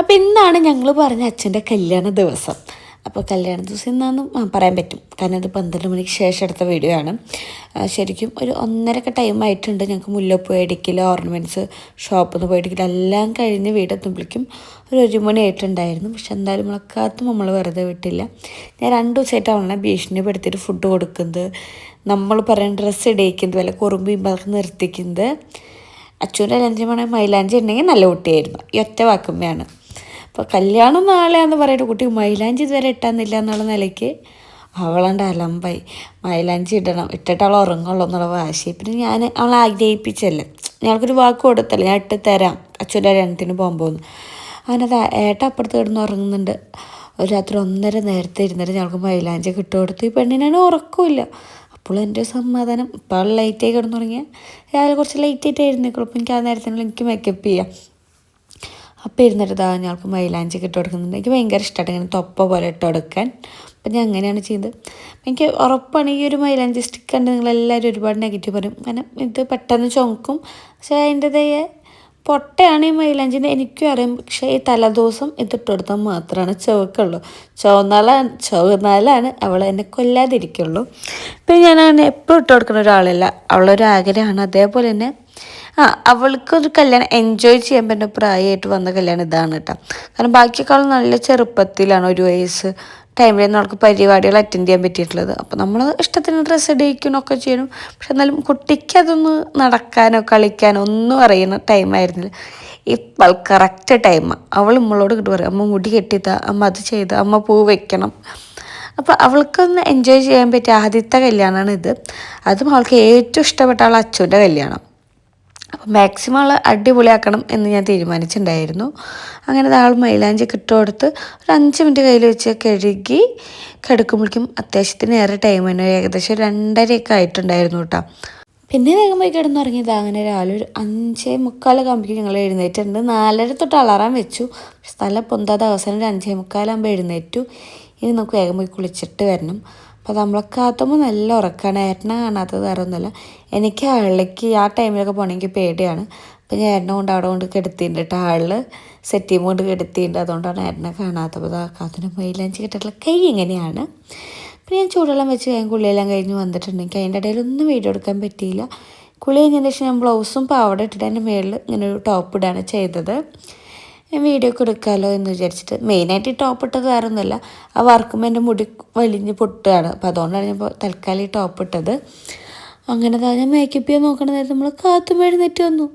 അപ്പോൾ ഇന്നാണ് ഞങ്ങൾ പറഞ്ഞ അച്ഛന്റെ കല്യാണ ദിവസം. അപ്പോൾ കല്യാണ ദിവസം എന്നാന്ന് പറയാൻ പറ്റും. കാരണം ഇത് പന്ത്രണ്ട് മണിക്ക് ശേഷം എടുത്ത വീഡിയോ ആണ്. ശരിക്കും ഒരു ഒന്നരക്ക ടൈം ആയിട്ടുണ്ട് ഞങ്ങൾക്ക് മുല്ലപ്പൂ അടിക്കൽ ഓർണമെന്റ്സ് ഷോപ്പിൽ നിന്ന് പോയിടിക്കൽ എല്ലാം കഴിഞ്ഞ് വീടെത്തുമ്പോഴേക്കും ഒരു ഒരു മണി ആയിട്ടുണ്ടായിരുന്നു. പക്ഷെ എന്തായാലും മുളക്കാത്തും നമ്മൾ വെറുതെ വിട്ടില്ല. ഞാൻ രണ്ട് ദിവസമായിട്ട് അവളെ ഭീഷണിപ്പെടുത്തിയിട്ട് ഫുഡ് കൊടുക്കുന്നത് നമ്മൾ പറയുന്ന ഡ്രസ്സ് ഇടയിക്കുന്നത് വല്ല കുറുമ്പ് പറഞ്ഞ് നിർത്തിക്കുന്നത്. അച്ഛന്റെ ലഞ്ച് മണി മൈലാഞ്ചി ഉണ്ടെങ്കിൽ നല്ല കുട്ടിയായിരുന്നു. ഈ ഒറ്റ വാക്കുമ്മയാണ്. അപ്പോൾ കല്യാണം നാളെയാന്ന് പറയുന്ന കുട്ടി മൈലാഞ്ചി ഇതുവരെ ഇട്ടാന്നില്ല എന്നുള്ള നിലയ്ക്ക് അവളുണ്ട് അലമ്പായി. മൈലാഞ്ചി ഇടണം. ഇട്ടിട്ട് അവൾ ഉറങ്ങുള്ളൂ എന്നുള്ള വാശി പിന്നെ ഞാൻ അവളെ ആഗ്രഹിപ്പിച്ചല്ലേ. ഞങ്ങൾക്കൊരു വാക്ക് കൊടുത്തല്ലേ. ഞാൻ ഇട്ട് തരാം. അച്ഛന്റെ കല്യാണത്തിന് പോകുമ്പോൾ. അവനത് ഏട്ട അപ്പുറത്ത് കിടന്ന് ഉറങ്ങുന്നുണ്ട്. ഒരു രാത്രി ഒന്നര നേരത്തെ ഇരുന്നിട്ട് ഞങ്ങൾക്ക് മൈലാഞ്ചി കിട്ടു കൊടുത്തു. ഈ പെണ്ണിനാണ് ഉറക്കമില്ല അപ്പോൾ എന്റെ സമാധാനം. ഇപ്പോൾ ലൈറ്റായി കിടന്നുറങ്ങിയാൽ രാവിലെ കുറച്ച് ലൈറ്റായിട്ട് എഴുന്നേക്കുള്ളൂ. അപ്പോൾ എനിക്ക് ആ നേരത്തിനുള്ളിൽ എനിക്ക് മേക്കപ്പ് ചെയ്യാം. അപ്പോൾ ഇരുന്നിട്ട് ഞങ്ങൾക്ക് മൈലാഞ്ചി ഇട്ട് കൊടുക്കുന്നുണ്ട്. എനിക്ക് ഭയങ്കര ഇഷ്ടമാണ് ഇങ്ങനെ തൊപ്പ പോലെ ഇട്ട് കൊടുക്കാൻ. അപ്പം ഞാൻ അങ്ങനെയാണ് ചെയ്തത് എനിക്ക് ഉറപ്പാണ് ഈ ഒരു മൈലാഞ്ചി സ്റ്റിക്ക് കണ്ട് നിങ്ങളെല്ലാവരും ഒരുപാട് നെഗറ്റീവ് പറയും. കാരണം ഇത് പെട്ടെന്ന് ചുമക്കും. പക്ഷേ അതിന്റെതായ പൊട്ടയാണ് ഈ മൈലാഞ്ചിന്റെ. എനിക്കും അറിയാം. പക്ഷേ ഈ തലേദിവസം ഇതിട്ട് കൊടുത്താൽ മാത്രമാണ് ചുവക്കുള്ളൂ. ചുവന്നാലാണ് ചുവന്നാലാണ് അവൾ എന്നെ കൊല്ലാതിരിക്കുള്ളൂ. പിന്നെ ഞാൻ അങ്ങനെ എപ്പോഴും ഇട്ട് കൊടുക്കുന്ന ഒരാളല്ല. അവളൊരു ആഗ്രഹമാണ്. അതേപോലെ തന്നെ അവൾക്കൊരു കല്യാണം എൻജോയ് ചെയ്യാൻ പറ്റുന്ന പ്രായമായിട്ട് വന്ന കല്യാണം ഇതാണ് കേട്ടോ. കാരണം ബാക്കിയേക്കാളും നല്ല ചെറുപ്പത്തിലാണ് ഒരു വയസ്സ് ടൈമിലൊന്നും അവൾക്ക് പരിപാടികൾ അറ്റൻഡ് ചെയ്യാൻ പറ്റിയിട്ടുള്ളത്. അപ്പോൾ നമ്മൾ ഇഷ്ടത്തിന് ഡ്രസ്സ് ഇടിക്കണമൊക്കെ ചെയ്യണം പക്ഷെ എന്നാലും കുട്ടിക്ക് അതൊന്ന് നടക്കാനോ കളിക്കാനോ ഒന്നും അറിയുന്ന ടൈമായിരുന്നില്ല ഇപ്പോൾ കറക്റ്റ് ടൈം അവൾ നമ്മളോട് കിട്ടു പറയും അമ്മ മുടി കെട്ടിതാ അമ്മ അത് ചെയ്ത അമ്മ പൂ വെക്കണം. അപ്പോൾ അവൾക്കൊന്ന് എൻജോയ് ചെയ്യാൻ പറ്റിയ ആദ്യത്തെ കല്യാണമാണ് ഇത് അതും അവൾക്ക് ഏറ്റവും ഇഷ്ടപ്പെട്ട ആൾ അച്ഛന്റെ കല്യാണം. അപ്പം മാക്സിമം ആൾ അടിപൊളിയാക്കണം എന്ന് ഞാൻ തീരുമാനിച്ചിട്ടുണ്ടായിരുന്നു. അങ്ങനെ ആൾ മൈലാഞ്ചി കിട്ടുകൊടുത്ത് ഒരു അഞ്ച് മിനിറ്റ് കയ്യിൽ വെച്ച് കഴുകി കിടക്കുമ്പോഴേക്കും അത്യാവശ്യത്തിന് ഏറെ ടൈം തന്നെ. ഏകദേശം രണ്ടരയൊക്കെ ആയിട്ടുണ്ടായിരുന്നു കേട്ടോ. പിന്നെ വേഗം പോയി കിടന്നുറങ്ങിയത്. അങ്ങനെ രാവിലെ ഒരു അഞ്ചേ മുക്കാലൊക്കെ ആകുമ്പോഴേക്കും ഞങ്ങൾ എഴുന്നേറ്റുണ്ട് നാലര തൊട്ട് അലാറാം വെച്ചു. സ്ഥലം പൊന്താതെ അവസാനം ഒരു അഞ്ചേ മുക്കാലാകുമ്പോൾ എഴുന്നേറ്റു. ഇനി നമുക്ക് വേഗം പോയി കുളിച്ചിട്ട് വരണം. അപ്പോൾ നമ്മളെ കാത്തുമ്പോൾ നല്ല ഉറക്കമാണ് ഏട്ടനെ കാണാത്തത് വേറെ എനിക്ക് ആളിലേക്ക് ആ ടൈമിലൊക്കെ പോകണമെങ്കിൽ പേടിയാണ്. അപ്പോൾ ഞാൻ ഏട്ടനെ കൊണ്ട് അവിടെ കൊണ്ട് കെടുത്തിയിട്ടുണ്ട് കേട്ടോ ആളിൽ സെറ്റ് ചെയ്യുമ്പോൾ കൊണ്ട് കെടുത്തിയിട്ടുണ്ട് അതുകൊണ്ടാണ് ഏട്ടനെ കാണാത്തത്. ആ കാത്തിന്റെ മൈലാഞ്ചി കിട്ടിയിട്ടുള്ള കൈ ഇങ്ങനെയാണ്. പിന്നെ ഞാൻ ചൂടെല്ലാം വെച്ച് കഴിഞ്ഞാൽ കുളിയെല്ലാം കഴിഞ്ഞ് വന്നിട്ടുണ്ടെങ്കിൽ അതിന്റെ ഇടയിൽ ഒന്നും വീഡിയോ എടുക്കാൻ പറ്റിയില്ല. കുളി കഴിഞ്ഞതിന് ശേഷം ഞാൻ ബ്ലൗസും പാവട ഇട്ടിട്ട് അതിന്റെ മേളിൽ ഇങ്ങനെ ഒരു ടോപ്പ് ഇടാണ് ചെയ്തത്. വീഡിയോ ഒക്കെ എടുക്കാമല്ലോ എന്ന് വിചാരിച്ചിട്ട്. മെയിനായിട്ട് ഈ ടോപ്പ് ഇട്ടത് വേറെ ഒന്നുമല്ല ആ വർക്കുമ്പോൾ എന്റെ മുടി വലിഞ്ഞ് പൊട്ടുകയാണ്. അപ്പോൾ അതുകൊണ്ടാണ് ഞാൻ തൽക്കാലം ഈ ടോപ്പ് ഇട്ടത്. അങ്ങനെ തന്നെ ഞാൻ മേക്കപ്പ് ചെയ്യാൻ നോക്കണ നേരത്തെ നമ്മൾ കാത്തും എഴുന്നേറ്റ് വന്നു.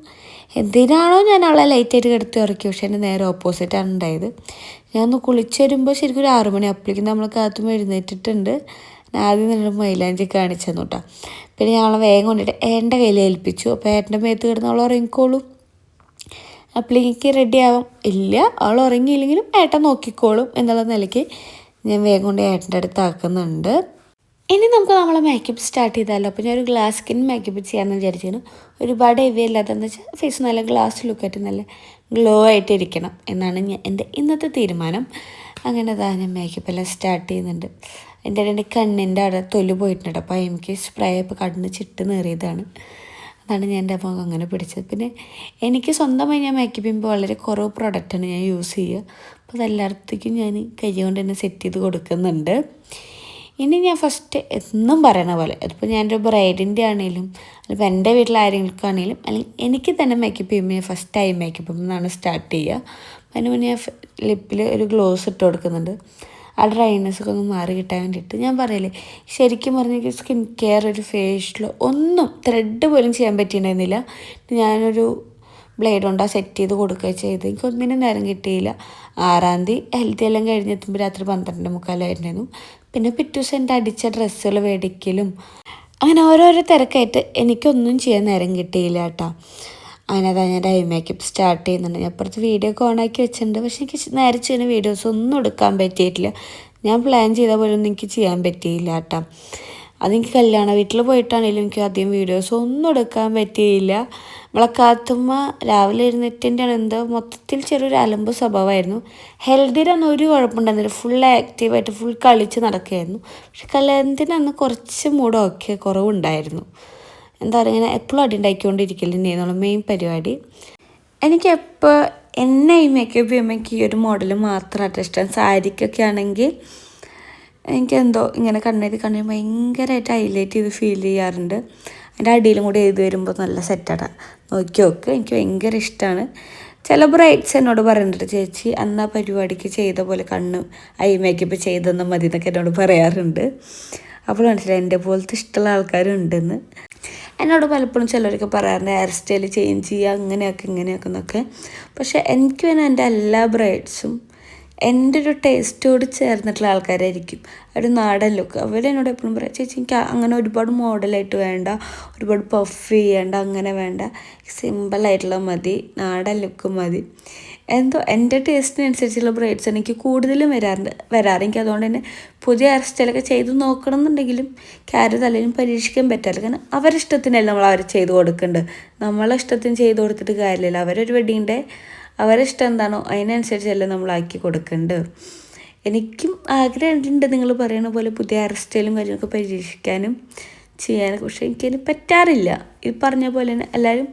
എന്തിനാണോ ഞാൻ അവളെ ലൈറ്റായിട്ട് കിടത്തി ഉറക്കി. പക്ഷേ എന്റെ നേരെ ഓപ്പോസിറ്റാണ് ഉണ്ടായത്. ഞാൻ ഒന്ന് കുളിച്ച് വരുമ്പോൾ ശരിക്കും ഒരു ആറു മണി അപ്പോഴേക്കും നമ്മൾ കാത്തും എഴുന്നേറ്റിട്ടുണ്ട്. ആദ്യം നല്ല മൈലാഞ്ചി കാണിച്ചു തന്നു കേട്ടോ പിന്നെ ഞാൻ അവളെ വേഗം കൊണ്ടിട്ട് എന്റെ കയ്യിൽ ഏൽപ്പിച്ചു. അപ്പോൾ ഏട്ടന്റെ മേത്ത് കിടന്ന് അവൾ ഉറങ്ങിക്കോളും. അപ്പോഴേക്ക് ആവും. ഇല്ല അവൾ ഉറങ്ങിയില്ലെങ്കിലും ഏട്ടൻ നോക്കിക്കോളും എന്നുള്ള നിലയ്ക്ക് ഞാൻ വേഗം കൊണ്ട് ഏട്ടന്റെ അടുത്ത് ആക്കുന്നുണ്ട്. ഇനി നമുക്ക് നമ്മളെ മേക്കപ്പ് സ്റ്റാർട്ട് ചെയ്താലോ? അപ്പോൾ ഞാൻ ഒരു ഗ്ലാസ് സ്കിൻ മേക്കപ്പ് ചെയ്യാമെന്ന് വിചാരിച്ചിരുന്നു. ഒരുപാട് ഹെവി അല്ലാത്തതെന്ന് വെച്ചാൽ ഫേസ് നല്ല ഗ്ലാസ് ലുക്കായിട്ട് നല്ല ഗ്ലോ ആയിട്ട് ഇരിക്കണം എന്നാണ് ഞാൻ എന്റെ ഇന്നത്തെ തീരുമാനം. അങ്ങനെ അതാ ഞാൻ മേക്കപ്പ് എല്ലാം സ്റ്റാർട്ട് ചെയ്യുന്നുണ്ട്. എന്റെ എന്റെ കണ്ണിന്റെ അവിടെ തൊൽ പോയിട്ടുണ്ട് അപ്പോൾ എനിക്ക് സ്പ്രേ ഇപ്പോൾ കണ്ണ് ചിട്ട് നേറിയതാണ്. അതാണ് ഞാൻ എന്റെ മുഖം അങ്ങനെ പിടിച്ചത്. പിന്നെ എനിക്ക് സ്വന്തമായി ഞാൻ മേക്കപ്പ് ചെയ്യുമ്പോൾ വളരെ കുറവ് പ്രോഡക്റ്റാണ് ഞാൻ യൂസ് ചെയ്യുക. അപ്പോൾ അതെല്ലായിടത്തേക്കും ഞാൻ കൈ കൊണ്ട് തന്നെ സെറ്റ് ചെയ്ത് കൊടുക്കുന്നുണ്ട്. ഇനി ഞാൻ ഫസ്റ്റ് എന്നും പറയണ പോലെ അതിപ്പോൾ ഞാനൊരു ബ്രൈഡിന്റെ ആണെങ്കിലും അല്ലെങ്കിൽ എന്റെ വീട്ടിൽ ആരെങ്കിലും അല്ലെങ്കിൽ എനിക്ക് തന്നെ മേക്കപ്പ് ചെയ്യുമ്പോൾ ഞാൻ ഫസ്റ്റ് ടൈം മേക്കപ്പ് എന്നാണ് സ്റ്റാർട്ട് ചെയ്യുക. അതിന് മുന്നേ ഞാൻ ലിപ്പിൽ ഒരു ഗ്ലോസ് ഇട്ട് കൊടുക്കുന്നുണ്ട്. ആ ഡ്രൈനെസ് ഒക്കെ ഒന്ന് മാറി കിട്ടാൻ വേണ്ടിയിട്ട് ഞാൻ പറയലേ ശരിക്കും പറഞ്ഞെങ്കിൽ സ്കിൻ കെയർ ഒരു ഫേഷ്യലോ ഒന്നും ത്രെഡ് പോലും ചെയ്യാൻ പറ്റിയിട്ടുണ്ടായിരുന്നില്ല. ഞാനൊരു ബ്ലേഡ് കൊണ്ടാ സെറ്റ് ചെയ്ത് കൊടുക്കുക ചെയ്ത് എനിക്ക് ഒന്നിനും നേരം കിട്ടിയില്ല. ആറാം തീയതി ഹെൽത്തി എല്ലാം കഴിഞ്ഞെത്തുമ്പോൾ രാത്രി പന്ത്രണ്ട് മുക്കാലായിരുന്നു പിന്നെ പിറ്റേ ദിവസം എന്റെ അടിച്ച ഡ്രസ്സുകൾ മേടിക്കലും അങ്ങനെ ഓരോരോ തിരക്കായിട്ട് എനിക്കൊന്നും ചെയ്യാൻ നേരം കിട്ടിയില്ല കേട്ടോ. അങ്ങനെ അതാ ഞാൻ ഐ മേക്കപ്പ് സ്റ്റാർട്ട് ചെയ്യുന്നുണ്ട്. ഞാൻ അപ്പുറത്ത് വീഡിയോ ഒക്കെ ഓണാക്കി വെച്ചിട്ടുണ്ട്. പക്ഷെ എനിക്ക് നേരെ ചെയ്യുന്ന വീഡിയോസ് ഒന്നും എടുക്കാൻ പറ്റിയിട്ടില്ല. ഞാൻ പ്ലാൻ ചെയ്ത പോലെ ഒന്നും എനിക്ക് ചെയ്യാൻ പറ്റിയില്ല കേട്ടോ. അതെനിക്ക് കല്യാണ വീട്ടിൽ പോയിട്ടാണെങ്കിലും എനിക്ക് അധികം വീഡിയോസ് ഒന്നും എടുക്കാൻ പറ്റിയില്ല. നമ്മളെ കാത്തുമ്മ രാവിലെ എഴുന്നേറ്റിന്റെയാണ് എന്തോ മൊത്തത്തിൽ ചെറിയൊരു അലമ്പ് സ്വഭാവമായിരുന്നു. ഹെൽത്തിനൊന്നും ഒരു കുഴപ്പമുണ്ടായിരുന്നില്ല. ഫുൾ ആക്റ്റീവായിട്ട് ഫുൾ കളിച്ച് നടക്കുകയായിരുന്നു. പക്ഷെ കല്യാണത്തിന് അന്ന് കുറച്ച് മൂടൊക്കെ കുറവുണ്ടായിരുന്നു. എന്താ ഇങ്ങനെ എപ്പോഴും അടി ഉണ്ടാക്കിക്കൊണ്ടിരിക്കൽ തന്നെയായിരുന്നു മെയിൻ പരിപാടി. എനിക്ക് എനിക്കെപ്പോൾ എന്നെ ഈ മേക്കപ്പ് ചെയ്യുമ്പോൾ ഈ ഒരു മോഡൽ മാത്രമായിട്ട് ഇഷ്ടം സാരിക്കൊക്കെ ആണെങ്കിൽ എനിക്കെന്തോ ഇങ്ങനെ കണ്ണെഴുതി കണ്ണിന് ഭയങ്കരമായിട്ട് ഹൈലൈറ്റ് ചെയ്ത് ഫീൽ ചെയ്യാറുണ്ട്. അതിന്റെ അടിയിലും കൂടി എഴുതി വരുമ്പോൾ നല്ല സെറ്റാണ് നോക്കി നോക്ക് എനിക്ക് ഭയങ്കര ഇഷ്ടമാണ് ചില ബ്രൈറ്റ്സ് എന്നോട് പറയുന്നുണ്ട് ചേച്ചി അന്ന് ആ പരിപാടിക്ക് ചെയ്ത പോലെ കണ്ണ് ഐ മേക്കപ്പ് ചെയ്തെന്ന് മതി എന്നൊക്കെ എന്നോട് പറയാറുണ്ട്. അപ്പോൾ മനസ്സിലായി എന്റെ പോലത്തെ ഇഷ്ടമുള്ള ആൾക്കാരുണ്ടെന്ന്. എന്നോട് പലപ്പോഴും ചിലരൊക്കെ പറയാറുണ്ട് ഹെയർ സ്റ്റൈൽ ചേഞ്ച് ചെയ്യുക അങ്ങനെയൊക്കെ ഇങ്ങനെയൊക്കെ എന്നൊക്കെ. പക്ഷേ എനിക്ക് വേണം എന്റെ എല്ലാ ബ്രൈഡ്സും എന്റെ ഒരു ടേസ്റ്റോട് ചേർന്നിട്ടുള്ള ആൾക്കാരായിരിക്കും. ഒരു നാടൻ ലുക്ക് അവരെന്നോട് എപ്പോഴും പറയാം ചേച്ചി എനിക്ക് അങ്ങനെ ഒരുപാട് മോഡലായിട്ട് വേണ്ട ഒരുപാട് പഫ് ചെയ്യേണ്ട അങ്ങനെ വേണ്ട. സിമ്പിളായിട്ടുള്ള മതി നാടൻ ലുക്ക് മതി. എന്തോ എന്റെ ടേസ്റ്റിനനുസരിച്ചുള്ള ബ്രൈഡ്സ് എനിക്ക് കൂടുതലും വരാറുണ്ട് വരാറ് എനിക്ക് അതുകൊണ്ട് തന്നെ പുതിയ ഹെയർ സ്റ്റൈലൊക്കെ ചെയ്ത് നോക്കണം എന്നുണ്ടെങ്കിലും കാര്യം തലയിലും പരീക്ഷിക്കാൻ പറ്റില്ല. കാരണം അവരുടെ ഇഷ്ടത്തിനല്ല നമ്മൾ അവർ ചെയ്ത് കൊടുക്കുന്നുണ്ട് നമ്മളെ ഇഷ്ടത്തിന് ചെയ്ത് കൊടുത്തിട്ട് കാര്യമില്ല. അവരൊരു വെഡിങ്ങിന്റെ അവരെ ഇഷ്ടം എന്താണോ അതിനനുസരിച്ചല്ലേ നമ്മൾ ആക്കി കൊടുക്കേണ്ടത് എനിക്കും ആഗ്രഹമുണ്ട് നിങ്ങൾ പറയുന്ന പോലെ പുതിയ ഹെയർ സ്റ്റൈലും കാര്യങ്ങളൊക്കെ പരീക്ഷിക്കാനും ചെയ്യാനൊക്കെ പക്ഷേ എനിക്കതിന് പറ്റാറില്ല. ഈ പറഞ്ഞ പോലെ തന്നെ എല്ലാവരും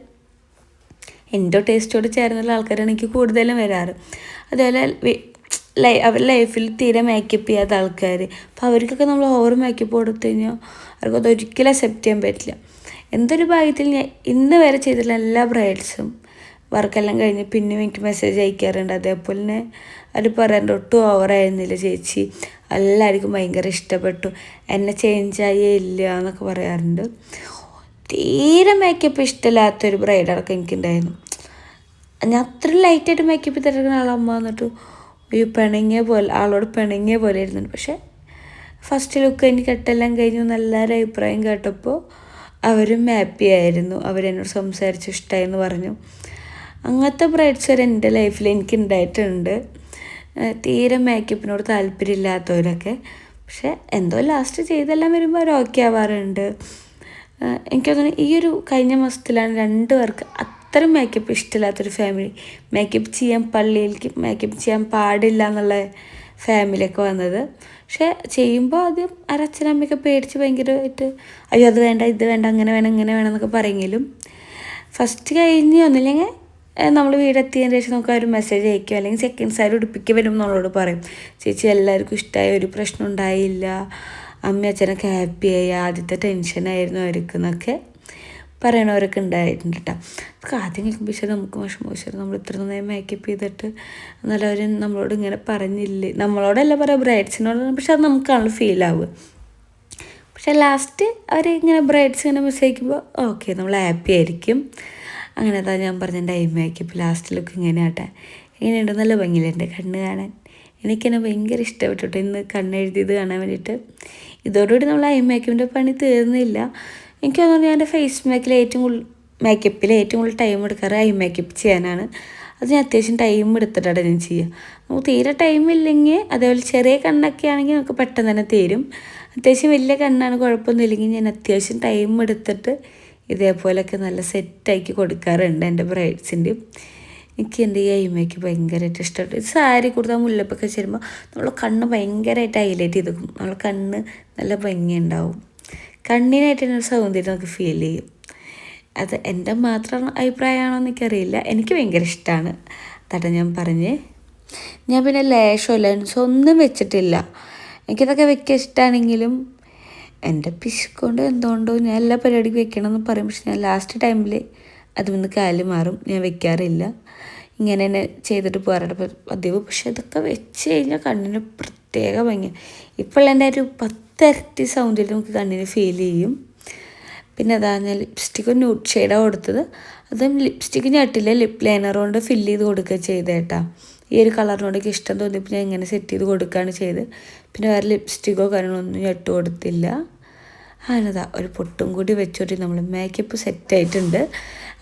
എന്റെ ടേസ്റ്റോട് ചേർന്നുള്ള ആൾക്കാരാണ് എനിക്ക് കൂടുതലും വരാറ്. അതേപോലെ ലൈ ലൈഫിൽ തീരെ മേക്കപ്പ് ചെയ്യാത്ത ആൾക്കാർ അപ്പോൾ അവർക്കൊക്കെ നമ്മൾ ഓവർ മേക്കപ്പ് കൊടുത്തു കഴിഞ്ഞാൽ അവർക്കത് ഒരിക്കലും അക്സെപ്റ്റ് ചെയ്യാൻ പറ്റില്ല. എന്തൊരു ഭാഗ്യത്തിൽ ഞാൻ ഇന്ന് വരെ ചെയ്തിട്ടുള്ള എല്ലാ ബ്രൈഡ്സും വർക്കെല്ലാം കഴിഞ്ഞ് പിന്നെ എനിക്ക് മെസ്സേജ് അയക്കാറുണ്ട്. അതേപോലെ തന്നെ അവർ പറയാറുണ്ട് ഒട്ടും ഓവറായിരുന്നില്ല ചേച്ചി. എല്ലാവർക്കും ഭയങ്കര ഇഷ്ടപ്പെട്ടു. എന്നെ ചേഞ്ച് ആയേ ഇല്ല എന്നൊക്കെ പറയാറുണ്ട്. തീരെ മേക്കപ്പ് ഇഷ്ടമില്ലാത്തൊരു ബ്രൈഡറൊക്കെ എനിക്കുണ്ടായിരുന്നു. ഞാൻ അത്ര ലൈറ്റായിട്ട് മേക്കപ്പ് തിരക്കുന്ന ആളമ്മ എന്നിട്ട് ഒരു പിണങ്ങിയ പോലെ ആളോട് പിണങ്ങിയ പോലെ ഇരുന്നുണ്ട് പക്ഷേ ഫസ്റ്റ് ലുക്ക് എനിക്ക് കെട്ടെല്ലാം കഴിഞ്ഞു നല്ലൊരു അഭിപ്രായം കേട്ടപ്പോൾ അവരും ഹാപ്പി ആയിരുന്നു. അവരെന്നോട് സംസാരിച്ചു ഇഷ്ടമായെന്ന് പറഞ്ഞു. അങ്ങനത്തെ ബ്രൈഡ്സ് വരെ എന്റെ ലൈഫിൽ എനിക്ക് ഉണ്ടായിട്ടുണ്ട് തീരെ മേക്കപ്പിനോട് താല്പര്യമില്ലാത്തവരൊക്കെ. പക്ഷേ എന്തോ ലാസ്റ്റ് ചെയ്തെല്ലാം വരുമ്പോൾ അവർ ഓക്കെ ആവാറുണ്ട്. എനിക്ക് തോന്നുന്നു ഈ ഒരു കഴിഞ്ഞ മാസത്തിലാണ് രണ്ട് പേർക്ക് അത്ര മേക്കപ്പ് ഇഷ്ടമില്ലാത്തൊരു ഫാമിലി മേക്കപ്പ് ചെയ്യാൻ പള്ളിയിലേക്ക് മേക്കപ്പ് ചെയ്യാൻ പാടില്ല എന്നുള്ള ഫാമിലിയൊക്കെ വന്നത്. പക്ഷെ ചെയ്യുമ്പോൾ ആദ്യം അരച്ഛനമ്മയൊക്കെ പേടിച്ച് ഭയങ്കരമായിട്ട് അയ്യോ അത് വേണ്ട ഇത് വേണ്ട അങ്ങനെ വേണം ഇങ്ങനെ വേണം എന്നൊക്കെ പറയെങ്കിലും ഫസ്റ്റ് കഴിഞ്ഞ് ഒന്നില്ലെങ്കിൽ നമ്മൾ വീടെത്തിയതിന് ശേഷം നമുക്ക് ഒരു മെസ്സേജ് അയക്കും. അല്ലെങ്കിൽ സെക്കൻഡ് സാരി ഉടുപ്പിക്കുക വരും നമ്മളോട് പറയും. ചേച്ചി എല്ലാവർക്കും ഇഷ്ടമായ ഒരു പ്രശ്നം ഉണ്ടായില്ല. അമ്മ അച്ഛനൊക്കെ ഹാപ്പിയായി ആദ്യത്തെ ടെൻഷനായിരുന്നു അവർക്ക് എന്നൊക്കെ പറയണവരൊക്കെ ഉണ്ടായിട്ടുണ്ട് കേട്ടോ അതൊക്കെ ആദ്യം കേൾക്കുമ്പോൾ പക്ഷേ നമുക്ക് മോശം മോശം നമ്മൾ ഇത്ര നന്നായി മേക്കപ്പ് ചെയ്തിട്ട് എന്നാലും അവർ നമ്മളോട് ഇങ്ങനെ പറഞ്ഞില്ലേ? നമ്മളോടല്ല പറയാം ബ്രൈഡ്സിനോട് പക്ഷെ അത് നമുക്കാണല്ലോ ഫീൽ ആവുക. പക്ഷെ ലാസ്റ്റ് അവർ ഇങ്ങനെ ബ്രൈഡ്സ് ഇങ്ങനെ മിസ് അയക്കുമ്പോൾ ഓക്കെ നമ്മൾ ഹാപ്പി ആയിരിക്കും. അങ്ങനെ തന്നെ ഞാൻ പറഞ്ഞ ഐ മേക്കപ്പ് ലാസ്റ്റ് ലുക്ക് ഇങ്ങനെ ആട്ടെ ഇങ്ങനെയുണ്ട് നല്ല ഭംഗിയില്ല എന്റെ കണ്ണ് കാണാൻ? എനിക്കെന്നെ ഭയങ്കര ഇഷ്ടപ്പെട്ടു ഇന്ന് കണ്ണെഴുതിയത് കാണാൻ വേണ്ടിയിട്ട്. ഇതോടുകൂടി നമ്മൾ ഐ മേക്കപ്പിന്റെ പണി തീർന്നില്ല. എനിക്ക് തോന്നുന്നു എന്റെ ഫേസ് മേക്കിൽ ഏറ്റവും കൂടുതൽ മേക്കപ്പിൽ ഏറ്റവും കൂടുതൽ ടൈം എടുക്കാറ് ഐ മേക്കപ്പ് ചെയ്യാനാണ്. അത് ഞാൻ അത്യാവശ്യം ടൈം എടുത്തിട്ടാണ് ഞാൻ ചെയ്യുക നമുക്ക് തീരെ ടൈം ഇല്ലെങ്കിൽ അതേപോലെ ചെറിയ കണ്ണൊക്കെ ആണെങ്കിൽ നമുക്ക് പെട്ടെന്ന് തന്നെ തീരും. അത്യാവശ്യം വലിയ കണ്ണാണ് കുഴപ്പമൊന്നുമില്ലെങ്കിൽ ഞാൻ അത്യാവശ്യം ടൈം എടുത്തിട്ട് ഇതേപോലെയൊക്കെ നല്ല സെറ്റാക്കി കൊടുക്കാറുണ്ട് എന്റെ ബ്രൈഡ്സിന്റെയും എനിക്ക് എന്റെ ഈ അയിമയ്ക്ക് ഭയങ്കരമായിട്ട് ഇഷ്ടപ്പെട്ടു സാരി കൊടുത്താൽ മുല്ലപ്പൊക്കെ ചേരുമ്പോൾ നമ്മൾ കണ്ണ് ഭയങ്കരമായിട്ട് ഹൈലൈറ്റ് ചെയ്ത് വെക്കും നമ്മൾ കണ്ണ് നല്ല ഭംഗിയുണ്ടാവും. കണ്ണിനായിട്ട് തന്നെ ഒരു സൗന്ദര്യം നമുക്ക് ഫീൽ ചെയ്യും. അത് എന്റെ മാത്രം അഭിപ്രായമാണോ എനിക്കറിയില്ല. എനിക്ക് ഭയങ്കര ഇഷ്ടമാണ് അതാണ് ഞാൻ പറഞ്ഞ്. ഞാൻ പിന്നെ ലേശോ ലെൻസോ ഒന്നും വെച്ചിട്ടില്ല. എനിക്കിതൊക്കെ വെക്കാൻ ഇഷ്ടമാണെങ്കിലും എന്റെ പിശുക്കൊണ്ട് എന്തുകൊണ്ടോ ഞാൻ എല്ലാ പരിപാടിക്കും വെക്കണമെന്ന് പറയും. പക്ഷെ ഞാൻ ലാസ്റ്റ് ടൈമിൽ അതിൽ കാൽ മാറും. ഞാൻ വെക്കാറില്ല. ഇങ്ങനെ തന്നെ ചെയ്തിട്ട് പോകാറുണ്ട്. പതിവ്. പക്ഷെ ഇതൊക്കെ വെച്ച് കഴിഞ്ഞാൽ കണ്ണിന് പ്രത്യേക ഭംഗി ഇപ്പോൾ എന്റെ ഒരു പത്തരട്ടി സൗണ്ടിൽ നമുക്ക് കണ്ണിന് ഫീൽ ചെയ്യും. പിന്നെ അതാ ഞാൻ ലിപ്സ്റ്റിക്ക് ന്യൂട്ട് ഷെയ്ഡാണ് കൊടുത്തത്. അതും ലിപ്സ്റ്റിക്ക് ഞെട്ടില്ല ലിപ് ലൈനർ കൊണ്ട് ഫില്ല് ചെയ്ത് കൊടുക്കുക ചെയ്തേട്ടാ ഈ ഒരു കളറിനോടൊക്കെ ഇഷ്ടം തോന്നിയപ്പോൾ ഞാൻ ഇങ്ങനെ സെറ്റ് ചെയ്ത് കൊടുക്കുകയാണ് ചെയ്ത്. പിന്നെ വേറെ ലിപ്സ്റ്റിക്കോ കാര്യങ്ങളൊന്നും ഞെട്ട് കൊടുത്തില്ല. അങ്ങനെതാ ഒരു പൊട്ടും കൂടി വെച്ചോട്ടി നമ്മൾ മേക്കപ്പ് സെറ്റായിട്ടുണ്ട്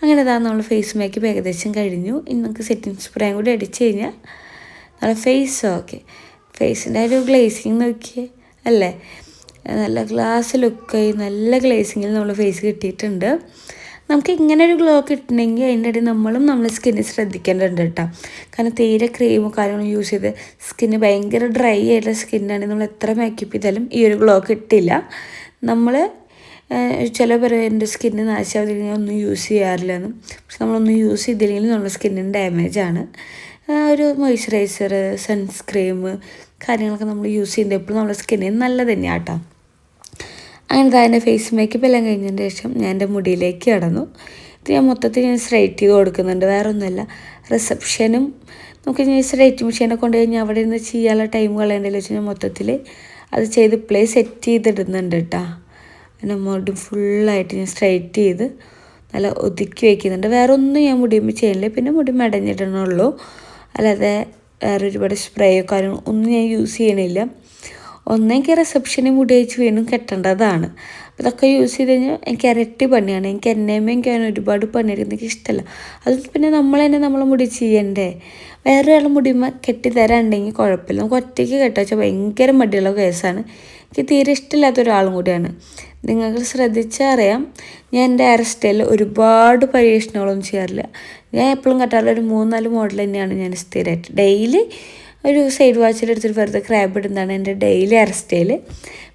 അങ്ങനെതാ നമ്മൾ ഫേസ് മേക്കപ്പ് ഏകദേശം കഴിഞ്ഞു. ഇനി നമുക്ക് സെറ്റിംഗ് സ്പ്രേയും കൂടി അടിച്ച് കഴിഞ്ഞാൽ നല്ല ഫേസ് ഓക്കെ ഫേസിന്റെ ഒരു ഗ്ലേസിങ് നോക്കിയേ അല്ലേ? നല്ല ഗ്ലാസ് ലുക്കായി നല്ല ഗ്ലേസിങ്ങിൽ നമ്മൾ ഫേസ് കിട്ടിയിട്ടുണ്ട്. നമുക്ക് ഇങ്ങനെ ഒരു ഗ്ലോ കിട്ടണമെങ്കിൽ അതിന്റെ ഇടയിൽ നമ്മളും നമ്മളെ സ്കിന്ന് ശ്രദ്ധിക്കേണ്ടതുണ്ട് കേട്ടോ. കാരണം തീരെ ക്രീമോ കാര്യങ്ങളും യൂസ് ചെയ്ത് സ്കിന്ന് ഭയങ്കര ഡ്രൈ ആയിട്ടുള്ള സ്കിന്നാണെങ്കിൽ നമ്മൾ എത്ര മേക്കപ്പ് ചെയ്താലും ഈ ഒരു ഗ്ലോ കിട്ടില്ല. നമ്മൾ ചില പറയും എന്റെ സ്കിന്ന് നാശാവതില്ലെങ്കിൽ ഒന്നും യൂസ് ചെയ്യാറില്ലെന്ന്. പക്ഷെ നമ്മളൊന്നും യൂസ് ചെയ്തില്ലെങ്കിൽ നമ്മുടെ സ്കിന്നിന് ഡാമേജാണ് ഒരു മോയ്സ്ചറൈസർ സൺസ്ക്രീം കാര്യങ്ങളൊക്കെ നമ്മൾ യൂസ് എപ്പോഴും നമ്മുടെ സ്കിന്നിന് നല്ലത് തന്നെയാണ് കേട്ടോ അങ്ങനെ അതിന്റെ ഫേസ് മേക്കപ്പ് എല്ലാം കഴിഞ്ഞതിന് ശേഷം ഞാൻ എന്റെ മുടിയിലേക്ക് കടന്നു. ഇത് ഞാൻ മൊത്തത്തിൽ ഞാൻ സ്ട്രൈറ്റ് ചെയ്ത് കൊടുക്കുന്നുണ്ട്. വേറെ ഒന്നുമല്ല റിസപ്ഷനും നമുക്ക് ഞാൻ സ്ട്രൈറ്റ് മെഷീനെ കൊണ്ട് കഴിഞ്ഞാൽ അവിടെ നിന്ന് ചെയ്യാനുള്ള ടൈം കളയേണ്ടതെന്ന് വെച്ച് ഞാൻ മൊത്തത്തിൽ അത് ചെയ്ത് പ്ലേ സെറ്റ് ചെയ്തിടുന്നുണ്ട് കേട്ടോ എന്റെ മുടി ഫുള്ളായിട്ട് ഞാൻ സ്ട്രൈറ്റ് ചെയ്ത് നല്ല ഒതുക്കി വയ്ക്കുന്നുണ്ട് വേറെ ഒന്നും ഞാൻ മുടിയുമ്പോൾ ചെയ്യുന്നില്ല പിന്നെ മുടി മടഞ്ഞിടണുള്ളൂ അല്ലാതെ വേറെ ഒരുപാട് സ്പ്രേയോ കാര്യങ്ങളോ ഒന്നും ഞാൻ യൂസ് ചെയ്യണില്ല. ഒന്നെങ്കിൽ റിസപ്ഷന് മുടി വെച്ച് വീണ്ടും കെട്ടേണ്ടതാണ്. അപ്പോൾ ഇതൊക്കെ യൂസ് ചെയ്ത് കഴിഞ്ഞാൽ എനിക്ക് ഇരട്ടി പണിയാണ്. എനിക്ക് എന്നെയുമ്പോൾ എനിക്ക് ഒരുപാട് പണിയെടുക്കുന്നത് എനിക്ക് ഇഷ്ടമല്ല അത് പിന്നെ നമ്മൾ തന്നെ നമ്മളെ മുടി ചെയ്യണ്ടേ? വേറൊരാൾ മുടിമ കെട്ടി തരാനുണ്ടെങ്കിൽ കുഴപ്പമില്ല. നമുക്ക് ഒറ്റയ്ക്ക് കെട്ടാച്ചാൽ ഭയങ്കര മടിയുള്ള കേസാണ് എനിക്ക് തീരെ ഇഷ്ടമില്ലാത്ത ഒരാളും കൂടിയാണ്. നിങ്ങൾക്ക് ശ്രദ്ധിച്ചറിയാം. ഞാൻ എന്റെ ഹെയർ സ്റ്റൈലിൽ ഒരുപാട് പരീക്ഷണങ്ങളൊന്നും ചെയ്യാറില്ല. ഞാൻ എപ്പോഴും കട്ടാറില്ല ഒരു മൂന്നാൽ മോഡൽ തന്നെയാണ് ഞാൻ സ്ഥിരമായിട്ട് ഡെയിലി ഒരു സൈഡ് വാച്ചിൽ വാച്ചിലെടുത്തിട്ട് വെറുതെ ക്രാബ് ഇടുന്നതാണ് എന്റെ ഡെയിലി ഹെയർ സ്റ്റൈൽ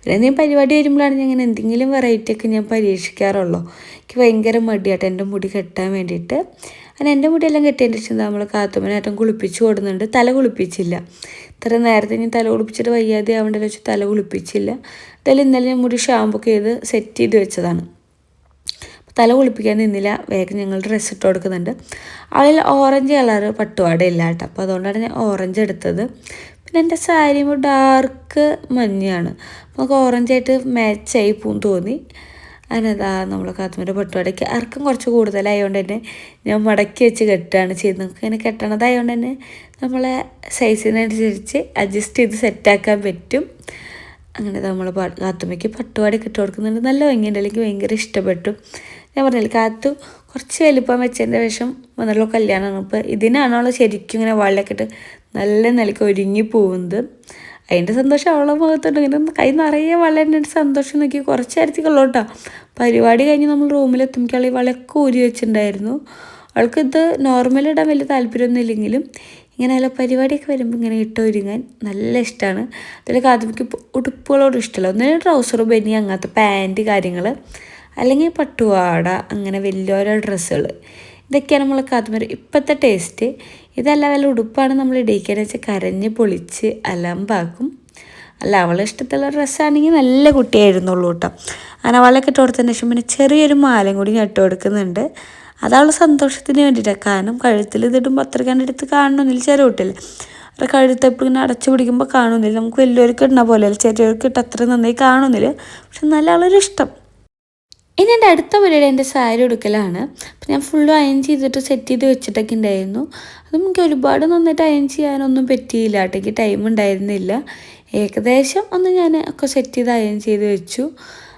പിന്നെ ഞാൻ പരിപാടി വരുമ്പോഴാണ് ഞാൻ ഇങ്ങനെ എന്തെങ്കിലും വെറൈറ്റി ഒക്കെ ഞാൻ പരീക്ഷിക്കാറുള്ളൂ. എനിക്ക് ഭയങ്കര മടിയാട്ടോ എന്റെ മുടി കെട്ടാൻ വേണ്ടിയിട്ട്. അങ്ങനെ എന്റെ മുടിയെല്ലാം കെട്ടിയതിന്റെ ശേഷം നമ്മൾ കാത്തുമ്മനായിട്ടും കുളിപ്പിച്ച് ഓടുന്നുണ്ട്. തല കുളിപ്പിച്ചില്ല. ഇത്ര നേരത്തെ ഞാൻ തല കുളിപ്പിച്ചിട്ട് വയ്യാതെ ആവേണ്ടല്ലോ വെച്ച് തല കുളിപ്പിച്ചില്ല. എന്തായാലും ഇന്നലെ ഞാൻ മുടി ഷാമ്പൊക്കെ ചെയ്ത് സെറ്റ് ചെയ്ത് വെച്ചതാണ്. തല കുളിപ്പിക്കാൻ നിന്നില്ല. വേഗം ഞങ്ങൾ ഡ്രസ്സ് ഇട്ട് കൊടുക്കുന്നുണ്ട്. അതിൽ ഓറഞ്ച് കളർ പട്ടുപാട ഇല്ല കേട്ടോ. അപ്പോൾ അതുകൊണ്ടാണ് ഞാൻ ഓറഞ്ച് എടുത്തത്. പിന്നെ എന്റെ സാരിയും ഡാർക്ക് മഞ്ഞാണ് നമുക്ക് ഓറഞ്ചായിട്ട് മാച്ചായി പോകും തോന്നി. അതിനതാ നമ്മൾ കാത്തുമ്മന്റെ പട്ടുപാടയ്ക്ക് ആർക്കും കുറച്ച് കൂടുതലായതുകൊണ്ട് തന്നെ ഞാൻ മടക്കി വെച്ച് കെട്ടുകയാണ് ചെയ്യുന്നത് നമുക്ക് ഇങ്ങനെ കെട്ടണതായതുകൊണ്ട് തന്നെ നമ്മളെ സൈസിനനുസരിച്ച് അഡ്ജസ്റ്റ് ചെയ്ത് സെറ്റാക്കാൻ പറ്റും. അങ്ങനെ നമ്മൾ കാത്തുമ്മയ്ക്ക് പട്ടുപാടി കിട്ടു കൊടുക്കുന്നുണ്ട്. നല്ല ഭംഗിയുണ്ട്. അല്ലെങ്കിൽ ഭയങ്കര ഇഷ്ടപ്പെട്ടു. ഞാൻ പറഞ്ഞില്ല കാത്തു കുറച്ച് വലിപ്പം വെച്ചതിന്റെ ശേഷം വന്നുള്ള കല്യാണമാണ് ഇപ്പോൾ ഇതിനാണോ ശരിക്കും ഇങ്ങനെ വാളിലൊക്കെ ഇട്ട് നല്ല നിലയ്ക്ക് ഒരുങ്ങി പോകുന്നത്. അതിന്റെ സന്തോഷം അവളെ മുഖത്തുണ്ട്. ഇങ്ങനെ കൈ നിറയെ വളരെ സന്തോഷം നോക്കി. കുറച്ച് നേരത്തേക്കുള്ളൂ കേട്ടോ. പരിപാടി കഴിഞ്ഞ് നമ്മൾ റൂമിലെത്തുമ്പോൾ ഈ വളയൊക്കെ ഊരി വെച്ചിട്ടുണ്ടായിരുന്നു. അവൾക്ക് ഇത് നോർമൽ ഇടാൻ വലിയ താല്പര്യമൊന്നും ഇല്ലെങ്കിലും ഇങ്ങനെ നല്ല പരിപാടിയൊക്കെ വരുമ്പോൾ ഇങ്ങനെ ഇട്ട് ഒരുങ്ങാൻ നല്ല ഇഷ്ടമാണ്. അതിൽ കാതുമിക്ക് ഉടുപ്പുകളോട് ഇഷ്ടമല്ല. ഒന്നിനും ട്രൗസർ ബനി അങ്ങനത്തെ പാന്റ് കാര്യങ്ങൾ അല്ലെങ്കിൽ പട്ടുവാട അങ്ങനെ വലിയ ഓരോ ഡ്രസ്സുകൾ ഇതൊക്കെയാണ് നമ്മൾ കാതുമര ഇപ്പോഴത്തെ ടേസ്റ്റ് ഇതല്ല വല്ല ഉടുപ്പാണ് നമ്മൾ ഇടിക്കാൻ വെച്ചാൽ കരഞ്ഞ് പൊളിച്ച് അലമ്പാക്കും. അല്ല അവളെ ഇഷ്ടത്തുള്ള ഡ്രസ്സാണെങ്കിൽ നല്ല കുട്ടിയായിരുന്നുള്ളൂ കേട്ടോ അങ്ങനെ അവളൊക്കെ ഇട്ട് കൊടുത്തതിന് ശേഷം പിന്നെ ചെറിയൊരു മാലയും കൂടി ഞാൻ കൊടുക്കുന്നുണ്ട്. അതവളെ സന്തോഷത്തിന് വേണ്ടിയിട്ടാണ് കാരണം കഴുത്തിൽ ഇതിടുമ്പോൾ അത്ര കണ്ടെടുത്ത് കാണണമെന്നില്ല ചെറിയ കുട്ടിയല്ലേ അവരുടെ കഴുത്തെപ്പോഴും ഇങ്ങനെ അടച്ചു പിടിക്കുമ്പോൾ കാണുന്നില്ല. നമുക്ക് വലിയവർക്ക് ഇടുന്ന പോലെയല്ല ചെറിയവർക്ക് ഇട്ട് അത്ര നന്നായി കാണുന്നില്ല. പക്ഷെ നല്ല ആളൊരു ഇഷ്ടം ഇനി എന്റെ അടുത്ത പരിപാടി എന്റെ സാരി ഉടുക്കലാണ്. അപ്പം ഞാൻ ഫുള്ള് അയൺ ചെയ്തിട്ട് സെറ്റ് ചെയ്ത് വെച്ചിട്ടൊക്കെ ഉണ്ടായിരുന്നു. അതും എനിക്ക് ഒരുപാട് നന്നായിട്ട് അയൺ ചെയ്യാനൊന്നും പറ്റിയില്ല. കേട്ടോ ടൈം ഉണ്ടായിരുന്നില്ല. ഏകദേശം ഒന്ന് ഞാൻ ഒക്കെ സെറ്റ് ചെയ്ത് അയൺ ചെയ്ത് വെച്ചു.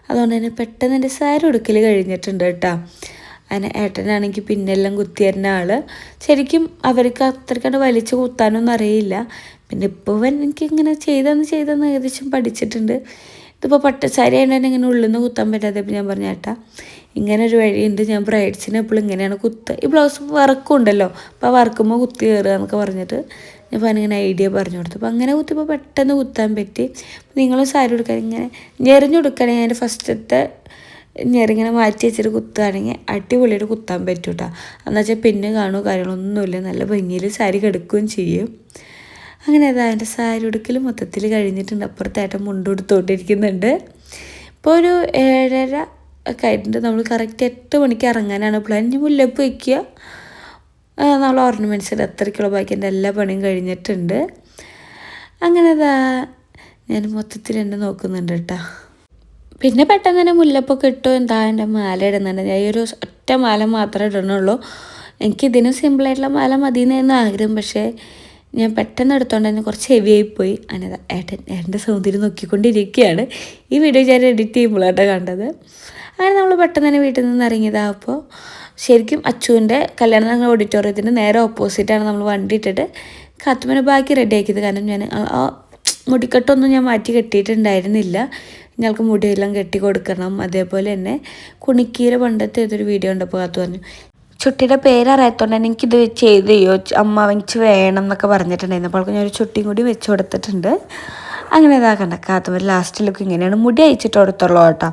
അതുകൊണ്ട് തന്നെ പെട്ടെന്ന് എന്റെ സാരി ഉടുക്കൽ കഴിഞ്ഞിട്ടുണ്ട് കേട്ടോ. അതിന് ഏട്ടനാണെങ്കിൽ പിന്നെല്ലാം കുത്തിയരുന്ന ആൾ ശരിക്കും അവർക്ക് അത്രക്കണ്ട് വലിച്ചു കുത്താനൊന്നും അറിയില്ല. പിന്നെ ഇപ്പോൾ എനിക്ക് ഇങ്ങനെ ചെയ്തെന്ന് ചെയ്തെന്ന് ഏകദേശം പഠിച്ചിട്ടുണ്ട്. ഇതിപ്പോൾ പട്ടസാരി ആയതുകൊണ്ട് ഇങ്ങനെ ഉള്ളിൽ നിന്ന് കുത്താൻ പറ്റാതെ ഞാൻ പറഞ്ഞ ഏട്ടാ ഇങ്ങനെ ഒരു വഴിയുണ്ട് ഞാൻ ബ്രൈഡ്സിന് എപ്പോഴും ഇങ്ങനെയാണ് കുത്തുക ഈ ബ്ലൗസ് വർക്കും ഉണ്ടല്ലോ അപ്പോൾ വർക്കുമ്പോൾ കുത്തി കയറുക എന്നൊക്കെ പറഞ്ഞിട്ട് ഞാൻ ഇങ്ങനെ ഐഡിയ പറഞ്ഞു കൊടുത്തു. അപ്പോൾ അങ്ങനെ കുത്തിയപ്പോൾ പെട്ടെന്ന് കുത്താൻ പറ്റി. നിങ്ങൾ സാരി കൊടുക്കാൻ ഇങ്ങനെ ഞെറിഞ്ഞു കൊടുക്കുകയാണെങ്കിൽ അതിന്റെ ഫസ്റ്റത്തെ ഞെറിങ്ങനെ മാറ്റി വെച്ചിട്ട് കുത്തുകയാണെങ്കിൽ അടിപൊളിയായിട്ട് കുത്താൻ പറ്റും കേട്ടോ എന്നുവെച്ചാൽ പിന്നെ കാണുമോ കാര്യങ്ങളൊന്നുമില്ല. നല്ല ഭംഗിയിൽ സാരി കെടുക്കുകയും ചെയ്യും. അങ്ങനെ അതാ എന്റെ സാരി ഉടുക്കൽ മൊത്തത്തിൽ കഴിഞ്ഞിട്ടുണ്ട്. അപ്പുറത്തായിട്ട് മുണ്ടുകൊടുത്തോണ്ടിരിക്കുന്നുണ്ട് ഇപ്പോൾ ഒരു ഏഴര ഒക്കെ ആയിട്ടുണ്ട്. നമ്മൾ കറക്റ്റ് എട്ട് മണിക്ക് ഇറങ്ങാനാണ് പ്ലാൻ ഇനി മുല്ലപ്പ് വയ്ക്കുക നമ്മൾ ഓർണമെന്റ്സിന്റെ അത്രയ്ക്കുള്ള ബാക്കി എന്റെ എല്ലാ പണിയും കഴിഞ്ഞിട്ടുണ്ട്. അങ്ങനെ അതാ ഞാൻ മൊത്തത്തിൽ എന്നെ നോക്കുന്നുണ്ട് കേട്ടോ. പിന്നെ പെട്ടെന്ന് തന്നെ മുല്ലപ്പൊക്കെ ഇട്ടു. എന്താ എന്റെ മാല ഇടുന്നുണ്ട്. ഞാൻ ഈ ഒരു ഒറ്റ മാല മാത്രമേ ഇടണുള്ളൂ. എനിക്കിതിനും സിമ്പിളായിട്ടുള്ള മാല മതി എന്നായിരുന്നു ആഗ്രഹം. പക്ഷേ ഞാൻ പെട്ടെന്ന് എടുത്തോണ്ട് തന്നെ കുറച്ച് ഹെവി ആയിപ്പോയി അനത ഏട്ടൻ ഏട്ടന്റെ സൗന്ദര്യം നോക്കിക്കൊണ്ടിരിക്കുകയാണ്. ഈ വീഡിയോ ഞാൻ എഡിറ്റ് ചെയ്യുമ്പോഴാണ് കണ്ടത്. അങ്ങനെ നമ്മൾ പെട്ടെന്ന് തന്നെ വീട്ടിൽ നിന്ന് ഇറങ്ങിയതാണ് അപ്പോൾ ശരിക്കും അച്ചുവിന്റെ കല്യാണ ഓഡിറ്റോറിയത്തിന്റെ നേരെ ഓപ്പോസിറ്റാണ് നമ്മൾ വണ്ടി ഇട്ടിട്ട് കാത്തുമനെ ബാക്കി റെഡി ആക്കിയത്. കാരണം ഞാൻ ആ മുടിക്കെട്ടൊന്നും ഞാൻ മാറ്റി കെട്ടിയിട്ടുണ്ടായിരുന്നില്ല. ഞങ്ങൾക്ക് മുടിയെല്ലാം കെട്ടി കൊടുക്കണം അതേപോലെ തന്നെ കുണിക്കീര പണ്ടത്തെ ഏതൊരു വീഡിയോ ഉണ്ടപ്പോൾ കാത്തു പറഞ്ഞു. ചുട്ടിയുടെ പേരറിയാത്തോണ്ട് തന്നെ എനിക്കിത് ചെയ്ത് ചെയ്യോ അമ്മ എനിക്ക് വേണം എന്നൊക്കെ പറഞ്ഞിട്ടുണ്ടായിരുന്നു. അപ്പോൾ ഞാൻ ഒരു ചുട്ടിയും കൂടി വെച്ച് കൊടുത്തിട്ടുണ്ട്. അങ്ങനെ ഇതാക്കണ്ട കാത്തുമ്പോൾ ലാസ്റ്റ് ലുക്ക് ഇങ്ങനെയാണ്. മുടി അയച്ചിട്ട് കൊടുത്തുള്ളൂ കേട്ടോ.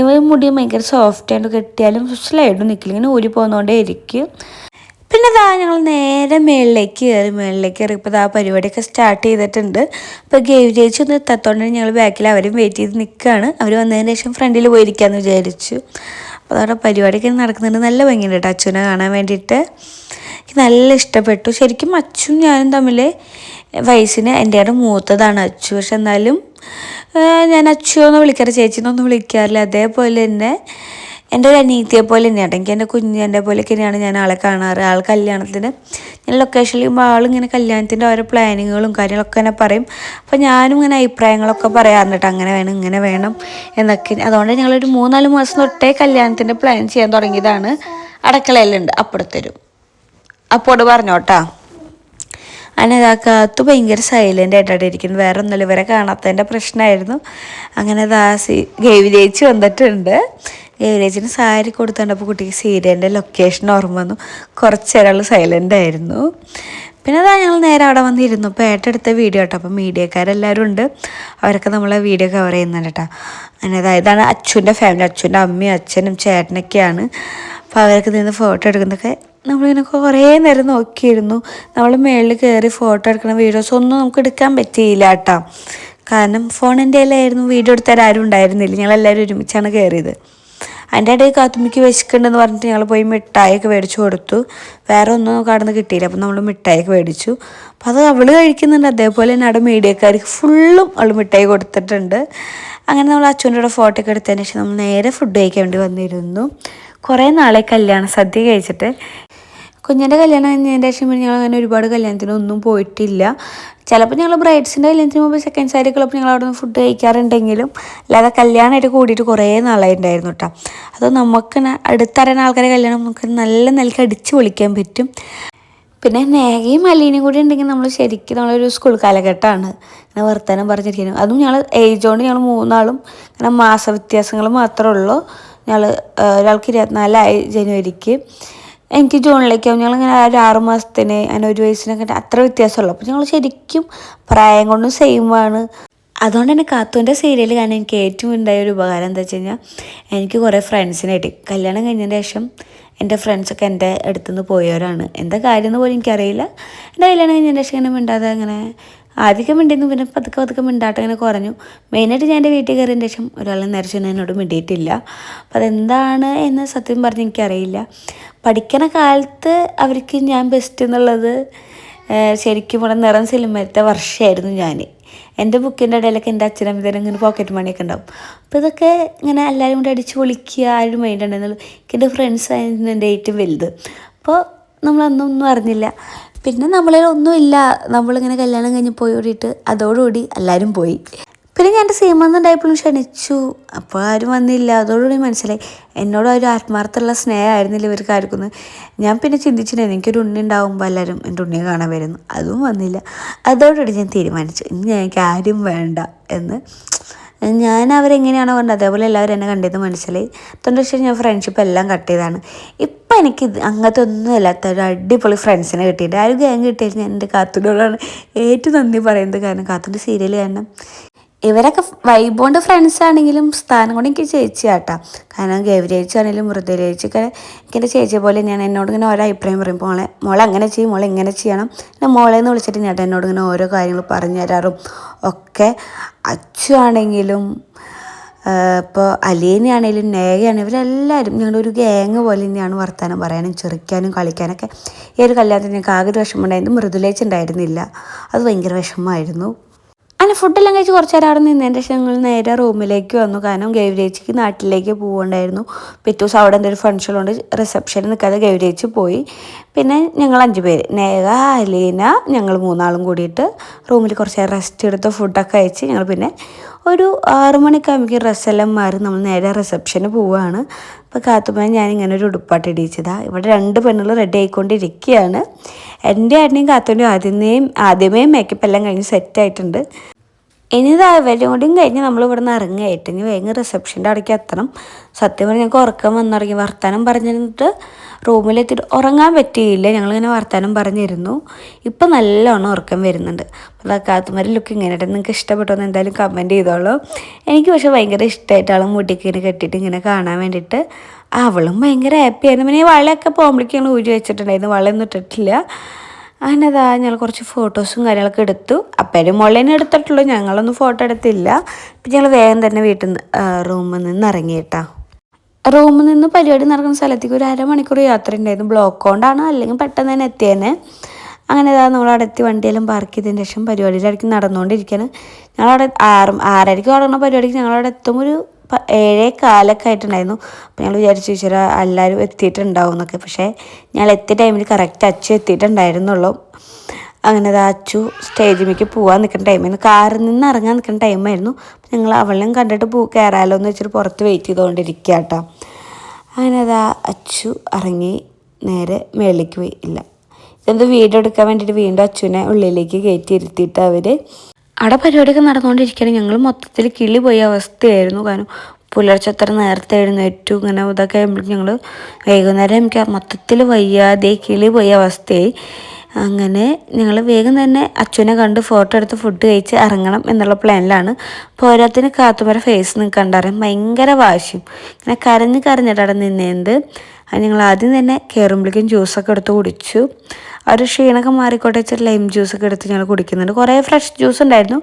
ഇവ മുടി ഭയങ്കര സോഫ്റ്റ് ആയിട്ട് കിട്ടിയാലും സ്ലൈഡും നിൽക്കില്ല ഇങ്ങനെ ഊരി പോകുന്നതുകൊണ്ടേ ഇരിക്കും. പിന്നെ ഇതാ ഞങ്ങൾ നേരെ മേളിലേക്ക് കയറി. മേളിലേക്ക് കയറി ഇപ്പോൾ ഇതാ പരിപാടിയൊക്കെ സ്റ്റാർട്ട് ചെയ്തിട്ടുണ്ട്. അപ്പോൾ ഗേവ് ചേച്ചി ഒന്ന് എത്താത്തോണ്ട് ഞങ്ങൾ ബാക്കിൽ അവരും വെയിറ്റ് ചെയ്ത് നിൽക്കുകയാണ് അവർ വന്നതിന് ശേഷം ഫ്രണ്ടിൽ പോയിരിക്കാമെന്ന് വിചാരിച്ചു. അപ്പോൾ അതവിടെ പരിപാടിയൊക്കെ നടക്കുന്നുണ്ട്. നല്ല ഭംഗിയുണ്ട് കേട്ടോ അച്ഛനെ കാണാൻ വേണ്ടിയിട്ട്. എനിക്ക് നല്ല ഇഷ്ടപ്പെട്ടു. ശരിക്കും അച്ഛനും ഞാനും തമ്മിൽ വയസ്സിന് എന്റെ മൂത്തതാണ് അച്ചു. പക്ഷെ എന്നാലും ഞാൻ അച്ചു എന്ന് വിളിക്കാറ് ചേച്ചിന്നൊന്നും വിളിക്കാറില്ല. അതേപോലെ തന്നെ എന്റെ ഒരു അനീതിയെ പോലെ തന്നെയാണ് എനിക്ക് എന്റെ കുഞ്ഞിന്റെ പോലെയൊക്കെയാണ് ഞാൻ ആളെ കാണാറ്. ആൾ കല്യാണത്തിന് ഞാൻ ലൊക്കേഷനിൽ ആളിങ്ങനെ കല്യാണത്തിന്റെ ഓരോ പ്ലാനിങ്ങുകളും കാര്യങ്ങളൊക്കെ തന്നെ പറയും. അപ്പോൾ ഞാനും ഇങ്ങനെ അഭിപ്രായങ്ങളൊക്കെ പറയാറുണ്ട് അങ്ങനെ വേണം ഇങ്ങനെ വേണം എന്നൊക്കെ. അതുകൊണ്ട് ഞങ്ങളൊരു മൂന്നാൽ മാസം തൊട്ടേ കല്യാണത്തിന്റെ പ്ലാൻ ചെയ്യാൻ തുടങ്ങിയതാണ്. അടക്കളയിലുണ്ട്. അപ്പുറത്തരും അപ്പോട് പറഞ്ഞോട്ടാ അങ്ങനെ ഇതാക്കത്ത് ഭയങ്കര സൈലന്റ് ആയിട്ടാണ് ഇരിക്കുന്നത്. വേറെ ഒന്നുമില്ല. ഇവരെ കാണാത്തതിന്റെ പ്രശ്നമായിരുന്നു. അങ്ങനെ ദാസി ഗേവി ചേച്ചി വന്നിട്ടുണ്ട്. ചേച്ചിന് സാരി കൊടുത്തുകൊണ്ടപ്പോൾ കുട്ടിക്ക് സീരിയലിന്റെ ലൊക്കേഷൻ ഓർമ്മ വന്നു. കുറച്ച് നേരം സൈലന്റ് ആയിരുന്നു. പിന്നെ അതാ ഞങ്ങൾ നേരെ അവിടെ വന്നിരുന്നു. ഇപ്പോൾ ഏറ്റെടുത്ത വീഡിയോ കേട്ടോ. അപ്പോൾ മീഡിയക്കാരെല്ലാവരും ഉണ്ട്. അവരൊക്കെ നമ്മളെ വീഡിയോ കവർ ചെയ്യുന്നുണ്ട് കേട്ടോ. അങ്ങനെ അതായതാണ് അച്ഛന്റെ ഫാമിലി അച്ഛന്റെ അമ്മയും അച്ഛനും ചേട്ടനൊക്കെയാണ്. അപ്പോൾ അവരൊക്കെ നിന്ന് ഫോട്ടോ എടുക്കുന്നതൊക്കെ നമ്മളിങ്ങനെ കുറേ നേരം നോക്കിയിരുന്നു. നമ്മൾ മേളിൽ കയറി ഫോട്ടോ എടുക്കുന്ന വീഡിയോസ് ഒന്നും നമുക്ക് എടുക്കാൻ പറ്റിയില്ല കേട്ടോ. കാരണം ഫോണിന്റെ ആയിരുന്നു വീഡിയോ എടുത്താൽ ആരും ഉണ്ടായിരുന്നില്ല. ഞങ്ങളെല്ലാവരും ഒരുമിച്ചാണ് കയറിയത് അതിന്റെ ഇടയിൽ കാത്തുമ്മിക്ക് വെച്ചിട്ടുണ്ടെന്ന് പറഞ്ഞിട്ട് ഞങ്ങൾ പോയി മിഠായിയൊക്കെ മേടിച്ചു കൊടുത്തു. വേറെ ഒന്നും കടന്ന് കിട്ടിയില്ല. അപ്പം നമ്മൾ മിഠായിയൊക്കെ മേടിച്ചു. അപ്പം അത് അവൾ കഴിക്കുന്നുണ്ട്. അതേപോലെ തന്നെ അവിടെ മീഡിയക്കാർക്ക് ഫുള്ളും അവൾ മിഠായി കൊടുത്തിട്ടുണ്ട്. അങ്ങനെ നമ്മൾ അച്ഛന്റെ കൂടെ ഫോട്ടോ ഒക്കെ എടുത്തതിന് ശേഷം നമ്മൾ നേരെ ഫുഡ് കഴിക്കാൻ വേണ്ടി വന്നിരുന്നു. കുറേ നാളെ കല്യാണ സദ്യ കഴിച്ചിട്ട്. കുഞ്ഞിന്റെ കല്യാണം കഴിഞ്ഞതിന്റെ ശേഷം പിന്നെ ഞങ്ങൾ അങ്ങനെ ഒരുപാട് കല്യാണത്തിനൊന്നും പോയിട്ടില്ല. ചിലപ്പോൾ ഞങ്ങൾ ബ്രൈഡ്സിന്റെ കല്യാണത്തിന് മുമ്പ് സെക്കൻഡ് സാരി ക്ലബ്ബ് ഞങ്ങൾ അവിടെ നിന്ന് ഫുഡ് കഴിക്കാറുണ്ടെങ്കിലും അല്ലാതെ കല്യാണമായിട്ട് കൂടിയിട്ട് കുറേ നാളായിട്ടുണ്ടായിരുന്നു കേട്ടോ. അത് നമുക്ക് അടുത്തറിയുന്ന ആൾക്കാരെ കല്യാണം നമുക്ക് നല്ല നിലയ്ക്ക് അടിച്ച് പൊളിക്കാൻ പറ്റും. പിന്നെ നേകയും മലീനയും കൂടി ഉണ്ടെങ്കിൽ നമ്മൾ ശരിക്കും നമ്മളൊരു സ്കൂൾ കാലഘട്ടമാണ്. ഇങ്ങനെ വർത്തമാനം പറഞ്ഞിരിക്കുന്നത് അതും ഞങ്ങൾ ഏജ് കൊണ്ട് ഞങ്ങൾ മൂന്നാളും ഇങ്ങനെ മാസ വ്യത്യാസങ്ങൾ മാത്രമേ ഉള്ളൂ. ഞങ്ങൾ ഒരാൾക്ക് ഇരുപത്തിനാലായി ജനുവരിക്ക്. എനിക്ക് ജൂണിലേക്കാവും ഞങ്ങളിങ്ങനെ ഒരു ആറ് മാസത്തിന് അങ്ങനെ ഒരു വയസ്സിനൊക്കെ അത്ര വ്യത്യാസമുള്ളൂ. അപ്പോൾ ഞങ്ങൾ ശരിക്കും പ്രായം കൊണ്ടും സെയിമാണ് അതുകൊണ്ട് തന്നെ കാത്തുവിന്റെ സീരിയൽ കാണാൻ എനിക്ക് ഏറ്റവും ഉണ്ടായ ഒരു ഉപകാരം എന്താ വെച്ച് കഴിഞ്ഞാൽ എനിക്ക് കുറേ ഫ്രണ്ട്സിനായിട്ട് കല്യാണം കഴിഞ്ഞതിന് ശേഷം എന്റെ ഫ്രണ്ട്സൊക്കെ എന്റെ അടുത്തുനിന്ന് പോയവരാണ്. എന്താ കാര്യം എന്ന് പോലും എനിക്കറിയില്ല. എന്റെ കല്യാണം കഴിഞ്ഞതിന് ശേഷം ഇങ്ങനെ മിണ്ടാതെ അങ്ങനെ ആദ്യമൊക്കെ മിണ്ടിയിരുന്നു പിന്നെ പതുക്കെ പതുക്കെ മിണ്ടാട്ടം ഇങ്ങനെ കുറഞ്ഞു. മെയിനായിട്ട് ഞാൻ എന്റെ വീട്ടിൽ കയറിയതിന് ശേഷം ഒരാളെ നേരത്തെ എന്നോട് മിണ്ടിയിട്ടില്ല. അപ്പം അതെന്താണ് എന്ന് സത്യം പറഞ്ഞ് എനിക്കറിയില്ല. പഠിക്കണ കാലത്ത് അവർക്ക് ഞാൻ ബെസ്റ്റ് എന്നുള്ളത് ശരിക്കും ഇവിടെ നിറം സിനിമത്തെ വർഷമായിരുന്നു ഞാൻ. എന്റെ ബുക്കിന്റെ ഇടയിലൊക്കെ എന്റെ അച്ഛനും ഇതിനും ഇങ്ങനെ പോക്കറ്റ് മണിയൊക്കെ ഉണ്ടാവും. അപ്പോൾ ഇതൊക്കെ ഇങ്ങനെ എല്ലാവരും കൂടി അടിച്ച് പൊളിക്കുക ആ ഒരു മൈൻഡ് ഉണ്ടെന്നുള്ളൂ എന്റെ ഫ്രണ്ട്സ് ആയിരുന്നു എന്റെ ഏറ്റവും വലുത്. അപ്പോൾ നമ്മളന്നൊന്നും അറിഞ്ഞില്ല. പിന്നെ നമ്മളിൽ ഒന്നുമില്ല നമ്മളിങ്ങനെ കല്യാണം കഴിഞ്ഞ് പോയി ഓടിയിട്ട് അതോടുകൂടി എല്ലാവരും പോയി. പിന്നെ ഞാൻ എന്റെ സീമന്നുണ്ടായപ്പോഴും ക്ഷണിച്ചു. അപ്പോൾ ആരും വന്നില്ല. അതോടുകൂടി മനസ്സിലായി. എന്നോട് ഒരു ആത്മാർത്ഥമുള്ള സ്നേഹമായിരുന്നില്ല ഇവർക്ക് ആർക്കൊന്ന് ഞാൻ പിന്നെ ചിന്തിച്ചിട്ടുണ്ടായിരുന്നു എനിക്കൊരു ഉണ്ണി ഉണ്ടാകുമ്പോൾ എല്ലാവരും എന്റെ ഉണ്ണിയെ കാണാൻ വരുന്നു അതും വന്നില്ല. അതോടുകൂടി ഞാൻ തീരുമാനിച്ചു. ഇനി എനിക്ക് ആരും വേണ്ട എന്ന്. ഞാൻ അവരെങ്ങനെയാണോ കണ്ടത് അതേപോലെ എല്ലാവരും എന്നെ കണ്ടത് മനസ്സിലായി. അതുകൊണ്ട് പക്ഷേ ഞാൻ ഫ്രണ്ട്ഷിപ്പ് എല്ലാം കട്ട് ചെയ്തതാണ് ഇപ്പം എനിക്ക് അങ്ങനത്തെ ഒന്നും ഇല്ലാത്ത ഒരു അടിപൊളി ഫ്രണ്ട്സിനെ കിട്ടിയിട്ട് ആ ഒരു ഗാങ് കിട്ടിയാൽ ഞാൻ എന്റെ കാത്തുനോടാണ് ഏറ്റവും നന്ദി പറയുന്നത് കാരണം കാത്തുന്റെ സീരിയൽ കാരണം. ഇവരൊക്കെ വൈബോണ്ട് ഫ്രണ്ട്സ് ആണെങ്കിലും സ്ഥാനം കൊണ്ട് എനിക്ക് ചേച്ചി ആട്ടാ. കാരണം ഗൗരേച്ചു ചേച്ചി ആണെങ്കിലും മൃദുല ചേച്ചിയൊക്കെ എനിക്ക് എന്റെ ചേച്ചിയെ പോലെ ഞാൻ എന്നോട് ഇങ്ങനെ ഓരോ അഭിപ്രായം പറയും. മോളെ മോളെ അങ്ങനെ ചെയ്യും മോളെ ഇങ്ങനെ ചെയ്യണം. പിന്നെ മോളെ എന്ന് വിളിച്ചിട്ട് ഞാൻ എന്നോട് ഇങ്ങനെ ഓരോ കാര്യങ്ങൾ പറഞ്ഞു തരാറും. ഒക്കെ അച്ചു ആണെങ്കിലും ഇപ്പോൾ അലീനയാണെങ്കിലും നേകയാണെങ്കിലും ഇവരെല്ലാവരും ഒരു ഗ്യാങ് പോലെ തന്നെയാണ് വർത്തമാനം പറയാനും ചെറിക്കാനും കളിക്കാനൊക്കെ. ഈ ഒരു കല്യാണത്തിന് ഞങ്ങൾക്ക് ആകെ ഒരു വിഷമമുണ്ടായിരുന്നു മൃദുലേച്ചുണ്ടായിരുന്നില്ല അത് ഭയങ്കര വിഷമമായിരുന്നു. അങ്ങനെ ഫുഡെല്ലാം കഴിച്ച് കുറച്ച് നേരം അവിടെ നിന്നതിന്റെ ശേഷം ഞങ്ങൾ നേരെ റൂമിലേക്ക് വന്നു. കാരണം ഗൗരിയേച്ചിക്ക് നാട്ടിലേക്ക് പോകണ്ടായിരുന്നു പിറ്റേ ദിവസം അവിടെ എന്തൊരു ഫംഗ്ഷൻ ഉണ്ട്. റിസപ്ഷനിൽ നിൽക്കാതെ ഗൗരിയേച്ചി പോയി. പിന്നെ ഞങ്ങൾ അഞ്ച് പേര്. നേഹ അലീന ഞങ്ങൾ മൂന്നാളും കൂടിയിട്ട് റൂമിൽ കുറച്ച് നേരം റെസ്റ്റ് എടുത്ത് ഫുഡൊക്കെ കഴിച്ച് ഞങ്ങൾ പിന്നെ ഒരു ആറു മണിക്കാകുമ്പോൾ ഡ്രസ്സെല്ലാം മാറി നമ്മൾ നേരെ റിസപ്ഷന് പോവുകയാണ്. അപ്പോൾ കാത്തുമ്പോൾ ഞാൻ ഇങ്ങനെ ഒരു ഉടുപ്പാട്ട് ഇടിച്ചതാണ് ഇവിടെ രണ്ട് പെണ്ണുകൾ റെഡി ആയിക്കൊണ്ടിരിക്കുകയാണ്. എന്റെ ആടിനെയും കാത്തോണ്ടും ആദ്യമേ ആദ്യമേ മേക്കപ്പ് എല്ലാം കഴിഞ്ഞ് സെറ്റായിട്ടുണ്ട് ഇനി ഇതാ ഇവരും കൂടിയും കഴിഞ്ഞ് നമ്മൾ ഇവിടെ നിന്ന് ഇറങ്ങുകയായിട്ട് ഇനി വേഗം റിസപ്ഷന്റെ അവിടേക്ക് എത്തണം. സത്യം പറഞ്ഞാൽ ഞങ്ങൾക്ക് ഉറക്കം വന്നിറങ്ങി വർത്താനം പറഞ്ഞിട്ട് റൂമിലെത്തി ഉറങ്ങാൻ പറ്റിയില്ല. ഞങ്ങളിങ്ങനെ വർത്താനം പറഞ്ഞിരുന്നു. ഇപ്പം നല്ലോണം ഉറക്കം വരുന്നുണ്ട്. അപ്പോൾ കാത്തുമാരി ലുക്ക് ഇങ്ങനെ നിങ്ങൾക്ക് ഇഷ്ടപ്പെട്ടോ എന്ന് എന്തായാലും കമന്റ് ചെയ്തോളൂ. എനിക്ക് പക്ഷേ ഭയങ്കര ഇഷ്ടമായിട്ട് ആളും മുടിക്ക് ഇങ്ങനെ കെട്ടിയിട്ട് ഇങ്ങനെ കാണാൻ വേണ്ടിയിട്ട് അവളും ഭയങ്കര ഹാപ്പി ആയിരുന്നു. പിന്നെ ഈ വളയൊക്കെ പോകുമ്പോഴേക്കും ഞങ്ങൾ ഊരി വെച്ചിട്ടുണ്ടായിരുന്നു. വളയൊന്നും ഇട്ടിട്ടില്ല. അങ്ങനെ ഞങ്ങൾ കുറച്ച് ഫോട്ടോസും കാര്യങ്ങളൊക്കെ എടുത്തു. അപ്പേരും മുളേനെ എടുത്തിട്ടുള്ളൂ. ഞങ്ങളൊന്നും ഫോട്ടോ എടുത്തില്ല. ഇപ്പം ഞങ്ങൾ വേഗം തന്നെ വീട്ടിൽ നിന്ന് റൂമിൽ നിന്ന് ഇറങ്ങിയിട്ടാ റൂമിൽ നിന്ന് പരിപാടി നടക്കുന്ന സ്ഥലത്തേക്ക് ഒരു അരമണിക്കൂർ യാത്ര ഉണ്ടായിരുന്നു. ബ്ലോക്ക് കൊണ്ടാണ് അല്ലെങ്കിൽ പെട്ടെന്ന് തന്നെ എത്തിയേനെ. അങ്ങനെ ഇതാ നമ്മൾ അവിടെ എത്തി. വണ്ടിയെല്ലാം പാർക്ക് ചെയ്തതിന് ശേഷം പരിപാടിയിലായിരിക്കും നടന്നുകൊണ്ടിരിക്കുകയാണ് ഞങ്ങളവിടെ ആറ് ആറരയ്ക്ക് തുടങ്ങുന്ന പരിപാടിക്ക് ഞങ്ങളവിടെ എത്തുമ്പോൾ ഒരു ഏഴേ കാലൊക്കെ ആയിട്ടുണ്ടായിരുന്നു. അപ്പോൾ ഞങ്ങൾ വിചാരിച്ചു ഈശ്വര എല്ലാവരും എത്തിയിട്ടുണ്ടാവും എന്നൊക്കെ. പക്ഷേ ഞങ്ങൾ എത്തിയ ടൈമിൽ കറക്റ്റ് അച്ചു എത്തിയിട്ടുണ്ടായിരുന്നുള്ളൂ. അങ്ങനെ അത് അച്ചു സ്റ്റേജിലേക്ക് പോകാൻ നിൽക്കുന്ന ടൈമായിരുന്നു കാറിൽ നിന്ന് ഇറങ്ങാൻ നിൽക്കുന്ന ടൈമായിരുന്നു ഞങ്ങൾ അവളെയും കണ്ടിട്ട് പോ കയറാലോ എന്ന് വെച്ചിട്ട് പുറത്ത് വെയിറ്റ് ചെയ്തുകൊണ്ടിരിക്കുക കേട്ടോ അങ്ങനെ അത് അച്ചു ഇറങ്ങി നേരെ മേളിലേക്ക് പോയി. ഇല്ല. ഇതെന്തോ വീഡിയോ എടുക്കാൻ വേണ്ടിയിട്ട് വീണ്ടും അച്ചുവിനെ ഉള്ളിലേക്ക് കയറ്റി ഇരുത്തിയിട്ട് അവർ അവിടെ പരിപാടിയൊക്കെ നടന്നുകൊണ്ടിരിക്കുകയാണ്. ഞങ്ങൾ മൊത്തത്തിൽ കിളി പോയ അവസ്ഥയായിരുന്നു. കാരണം പുലർച്ചെ അത്ര നേരത്തെ എഴുന്നേറ്റു. ഇങ്ങനെ ഇതൊക്കെ ഞങ്ങൾ വൈകുന്നേരം എനിക്ക് മൊത്തത്തിൽ വയ്യാതെ കിളി പോയ അവസ്ഥയായി. അങ്ങനെ ഞങ്ങൾ വേഗം തന്നെ അച്ഛനെ കണ്ട് ഫോട്ടോ എടുത്ത് ഫുഡ് കഴിച്ച് ഇറങ്ങണം എന്നുള്ള പ്ലാനിലാണ് പോരാത്തിന് കാത്തുമര ഫേസ് നിങ്ങൾക്ക് കണ്ടറിയാം ഭയങ്കര വാശിയും. ഇങ്ങനെ കരഞ്ഞ് കരഞ്ഞിട്ടാണ് നിന്നേന്ത്. അത് ഞങ്ങൾ ആദ്യം തന്നെ കയറുമ്പോഴേക്കും ജ്യൂസൊക്കെ എടുത്ത് കുടിച്ചു. ആ ഒരു ക്ഷീണൊക്കെ മാറിക്കോട്ടെ വെച്ചിട്ട് ലൈം ജ്യൂസൊക്കെ എടുത്ത് ഞങ്ങൾ കുടിക്കുന്നുണ്ട്. കുറേ ഫ്രഷ് ജ്യൂസ് ഉണ്ടായിരുന്നു.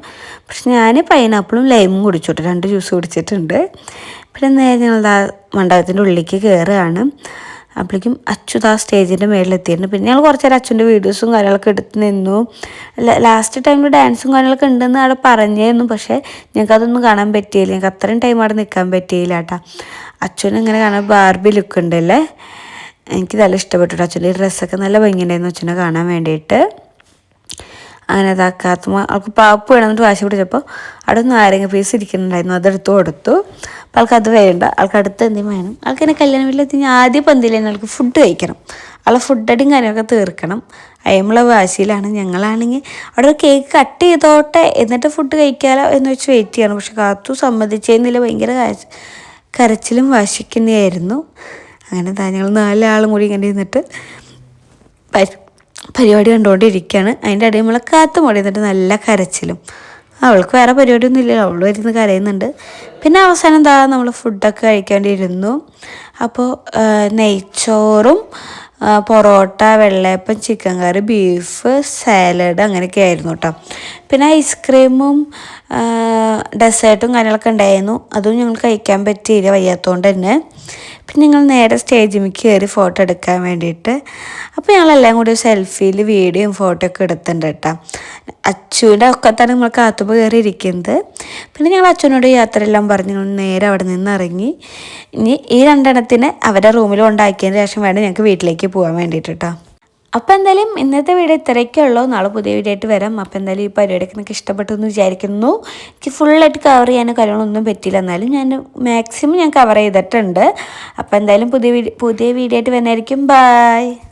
പക്ഷെ ഞാൻ പൈനാപ്പിളും ലൈമും കുടിച്ചോട്ടെ രണ്ട് ജ്യൂസ് കുടിച്ചിട്ടുണ്ട്. പിന്നെ നേരെ ഞങ്ങൾ ആ മണ്ഡപത്തിന്റെ ഉള്ളിലേക്ക് കയറുകയാണ് അപ്പോഴേക്കും അച്യുത് ആ സ്റ്റേജിന്റെ മേളിലെത്തിയിരുന്നു പിന്നെ ഞങ്ങൾ കുറച്ച് നേരം അച്ഛന്റെ വീഡിയോസും കാര്യങ്ങളൊക്കെ എടുത്ത് നിന്നു. ലാസ്റ്റ് ടൈമിൽ ഡാൻസും കാര്യങ്ങളൊക്കെ ഉണ്ടെന്ന് അവിടെ പറഞ്ഞായിരുന്നു പക്ഷേ ഞങ്ങൾക്ക് അതൊന്നും കാണാൻ പറ്റിയില്ല. ഞങ്ങൾക്ക് അത്രയും ടൈം അവിടെ നിൽക്കാൻ പറ്റിയില്ല കേട്ടാ. അച്ഛനും ഇങ്ങനെ കാണാൻ ബാർബി ലുക്ക് ഉണ്ടല്ലേ? എനിക്ക് നല്ല ഇഷ്ടപ്പെട്ടു അച്ഛന്റെ ഡ്രസ്സൊക്കെ നല്ല ഭംഗിയുണ്ടായിരുന്നു അച്ഛനെ കാണാൻ വേണ്ടിയിട്ട്. അങ്ങനെ ഇതാക്കാത്ത അവൾക്ക് പാപ്പ് വേണമെന്നിട്ട് വാശി പിടിച്ചപ്പോൾ അവിടെ ഒന്ന് നാരങ്ങ പീസ് ഇരിക്കുന്നുണ്ടായിരുന്നു. അതെടുത്ത് കൊടുത്തു. അപ്പം ആൾക്ക് അത് വേണ്ട. ആൾക്ക് അടുത്ത് എന്തെങ്കിലും വേണം. ആൾക്ക് എന്നെ കല്യാണം വീട്ടിലെത്തി ആദ്യം പന്തിയിൽ തന്നെ ആൾക്ക് ഫുഡ് കഴിക്കണം. ആളെ ഫുഡ് അടിയും കാര്യമൊക്കെ തീർക്കണം. അയമുള്ള വാശിയിലാണ് ഞങ്ങളാണെങ്കിൽ അവിടെ കേക്ക് കട്ട് ചെയ്തോട്ടെ. എന്നിട്ട് ഫുഡ് കഴിക്കാലോ എന്ന് വെച്ച് വെയിറ്റ് ചെയ്യണം. പക്ഷെ കാത്തു സമ്മതിച്ചേന്നില്ല. ഭയങ്കര കാശ് കരച്ചിലും വാശിക്കുന്നതായിരുന്നു അങ്ങനെ താ ഞങ്ങൾ നാലാളും കൂടി ഇങ്ങനെ ഇരുന്നിട്ട് പരി- പരിപാടി കണ്ടുകൊണ്ടിരിക്കുകയാണ്. അതിന്റെ ഇടയിൽ നമ്മളെ കാത്തു മുടി എന്നിട്ട് നല്ല കരച്ചിലും. അവൾക്ക് വേറെ പരിപാടിയൊന്നും ഇല്ല അവൾ വരുന്ന് കരയുന്നുണ്ട്. പിന്നെ അവസാനം എന്താ നമ്മൾ ഫുഡൊക്കെ കഴിക്കേണ്ടിയിരുന്നു അപ്പോൾ നെയ്ച്ചോറും parotta vellayappam chicken curry beef salad അങ്ങനെയൊക്കെ ആയിരുന്നു കേട്ടോ പിന്നെ ഐസ്ക്രീമും ഡെസേർട്ടും കാര്യങ്ങളൊക്കെ ഉണ്ടായിരുന്നു. അതും ഞങ്ങൾ കഴിക്കാൻ പറ്റിയില്ല വയ്യാത്തതുകൊണ്ട് തന്നെ. പിന്നെ ഞങ്ങൾ നേരെ സ്റ്റേജിൽ കയറി ഫോട്ടോ എടുക്കാൻ വേണ്ടിയിട്ട്. അപ്പോൾ ഞങ്ങളെല്ലാം കൂടി സെൽഫിയിൽ വീഡിയോയും ഫോട്ടോ ഒക്കെ എടുത്തിട്ടുണ്ട് കേട്ടോ. അച്ചുവിന്റെ ഒക്കെ തന്നെ നമ്മൾ കാത്തുമ്പോൾ കയറി ഇരിക്കുന്നത് പിന്നെ ഞങ്ങൾ അച്ഛനോട് യാത്രയെല്ലാം പറഞ്ഞ് ഞങ്ങൾ നേരെ അവിടെ നിന്ന് ഇറങ്ങി. ഇനി ഈ രണ്ടെണ്ണത്തിന് അവരുടെ റൂമിൽ ഉണ്ടാക്കിയതിന് ശേഷം വേണം ഞങ്ങൾക്ക് വീട്ടിലേക്ക് പോകാൻ വേണ്ടിയിട്ട് കേട്ടോ. അപ്പോൾ എന്തായാലും ഇന്നത്തെ വീഡിയോ ഇത്രയൊക്കെ ഉള്ളൂ. നാളെ പുതിയ വീഡിയോ ആയിട്ട് വരാം. അപ്പം എന്തായാലും ഈ പരിപാടിയൊക്കെ നിങ്ങൾക്ക് ഇഷ്ടപ്പെട്ടു എന്ന് വിചാരിക്കുന്നു. എനിക്ക് ഫുള്ളായിട്ട് കവർ ചെയ്യാനോ കാര്യങ്ങളൊന്നും പറ്റിയില്ല. എന്നാലും ഞാൻ മാക്സിമം ഞാൻ കവർ ചെയ്തിട്ടുണ്ട്. അപ്പോൾ എന്തായാലും പുതിയ വീഡിയോ പുതിയ വീഡിയോ ആയിട്ട് വരുന്നതായിരിക്കും. ബൈ